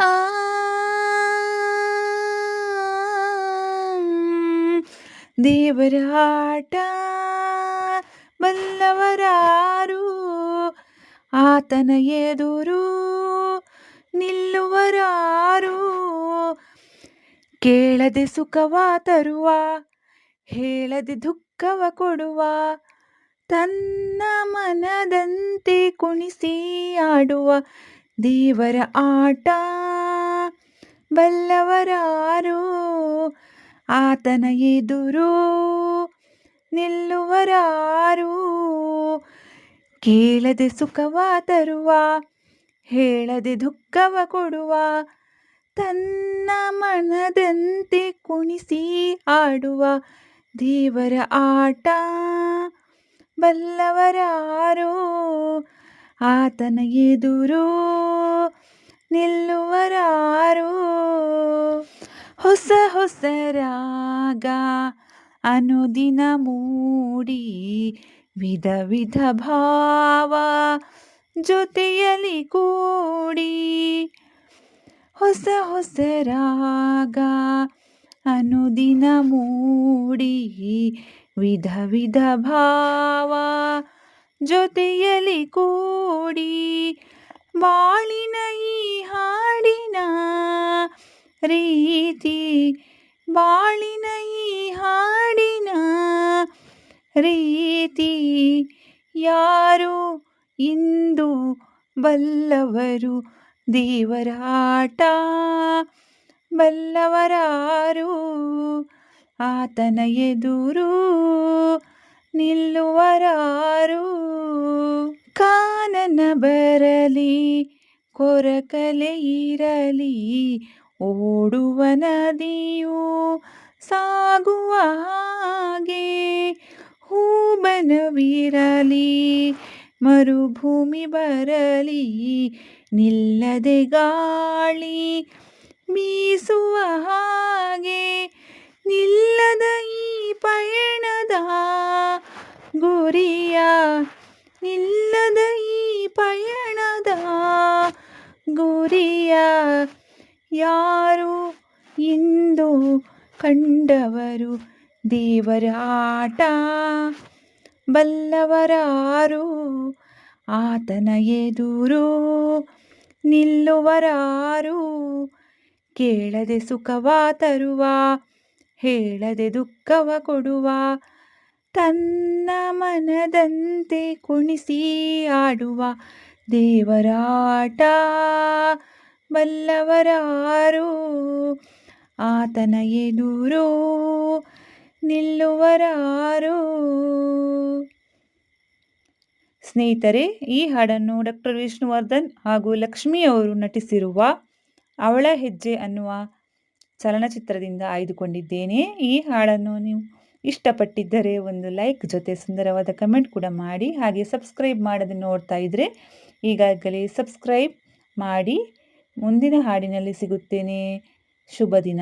ಆ ದೇವರ ಆಟ ಬಲ್ಲವರಾರು ಆತನ ಎದುರು ನಿಲ್ಲುವರಾರು ಕೇಳದೆ ಸುಖವ ತರುವ ಹೇಳದೆ ದುಃಖವ ಕೊಡುವ ತನ್ನ ಮನದಂತೆ ಕುಣಿಸಿ ಆಡುವ ದೇವರ ಆಟ ಬಲ್ಲವರಾರು ಆತನ ಎದುರು ನಿಲ್ಲುವರಾರು. ಕೇಳದೆ ಸುಖವ ತರುವ, ಹೇಳದೆ ದುಃಖವ ಕೊಡುವ, ತನ್ನ ಮನದಂತೆ ಕುಣಿಸಿ ಆಡುವ ದೇವರ ಆಟ ಬಲ್ಲವರಾರೋ ಆತನ ಎದುರು ನಿಲ್ಲುವರಾರು. ಹೊಸ ಹೊಸ ರಾಗ ಅನುದಿನ ಮೂಡಿ ವಿಧ ವಿಧ ಭಾವ ಜೊತೆಯಲ್ಲಿ ಕೂಡಿ. ಹೊಸ ಹೊಸ ರಾಗ ಅನುದಿನ ಮೂಡಿ ವಿಧ ವಿಧ ಭಾವ ಜೊತೆಯಲ್ಲಿ ಕೂಡಿ ಬಾಳಿನ ಈ ಹಾಡಿನ ರೀತಿ, ಬಾಳಿನ ಈ ಹಾಡಿನ ರೀತಿ ಯಾರು ಇಂದು ಬಲ್ಲವರು? ದೇವರಾಟ ಬಲ್ಲವರಾರು? ಆತನ ಎದುರು ನಿಲ್ಲುವರಾರು? ಕಾನನ ಬರಲಿ ಓಡುವ ನದಿಯು ಸಾಗುವ ಹಾಗೆ ಹೂಬನವಿರಲಿ, ಮರುಭೂಮಿ ಬರಲಿ, ನಿಲ್ಲದೆ ಗಾಳಿ ಬೀಸುವ ಹಾಗೆ ನಿಲ್ಲದ ಈ ಪಯಣದ ಗುರಿಯ ಗುರಿಯ ಯಾರು ಇಂದು ಕಂಡವರು? ದೇವರ ಆಟ ಬಲ್ಲವರಾರು, ಆತನ ಎದುರು ನಿಲ್ಲುವರಾರು. ಕೇಳದೆ ಸುಖವ ತರುವ, ಹೇಳದೆ ದುಃಖವ ಕೊಡುವ, ತನ್ನ ಮನದಂತೆ ಕುಣಿಸಿ ಆಡುವ ದೇವರಾಟ ಬಲ್ಲವರಾರು, ಆತನ ಎದುರು ನಿಲ್ಲುವರಾರು. ಸ್ನೇಹಿತರೆ, ಈ ಹಾಡನ್ನು ಡಾಕ್ಟರ್ ವಿಷ್ಣುವರ್ಧನ್ ಹಾಗೂ ಲಕ್ಷ್ಮಿ ಅವರು ನಟಿಸಿರುವ ಅವಳ ಹೆಜ್ಜೆ ಅನ್ನುವ ಚಲನಚಿತ್ರದಿಂದ ಆಯ್ದುಕೊಂಡಿದ್ದೇನೆ. ಈ ಹಾಡನ್ನು ನೀವು ಇಷ್ಟಪಟ್ಟಿದ್ದರೆ ಒಂದು ಲೈಕ್, ಜೊತೆ ಸುಂದರವಾದ ಕಮೆಂಟ್ ಕೂಡ ಮಾಡಿ, ಹಾಗೆ ಸಬ್ಸ್ಕ್ರೈಬ್ ಮಾಡದೆ ನೋಡ್ತಾ ಇದ್ದರೆ ಈಗಾಗಲೇ ಸಬ್ಸ್ಕ್ರೈಬ್ ಮಾಡಿ ಮುಂದಿನ ಹಾಡಿನಲ್ಲಿ ಸಿಗುತ್ತೇನೆ. ಶುಭ ದಿನ.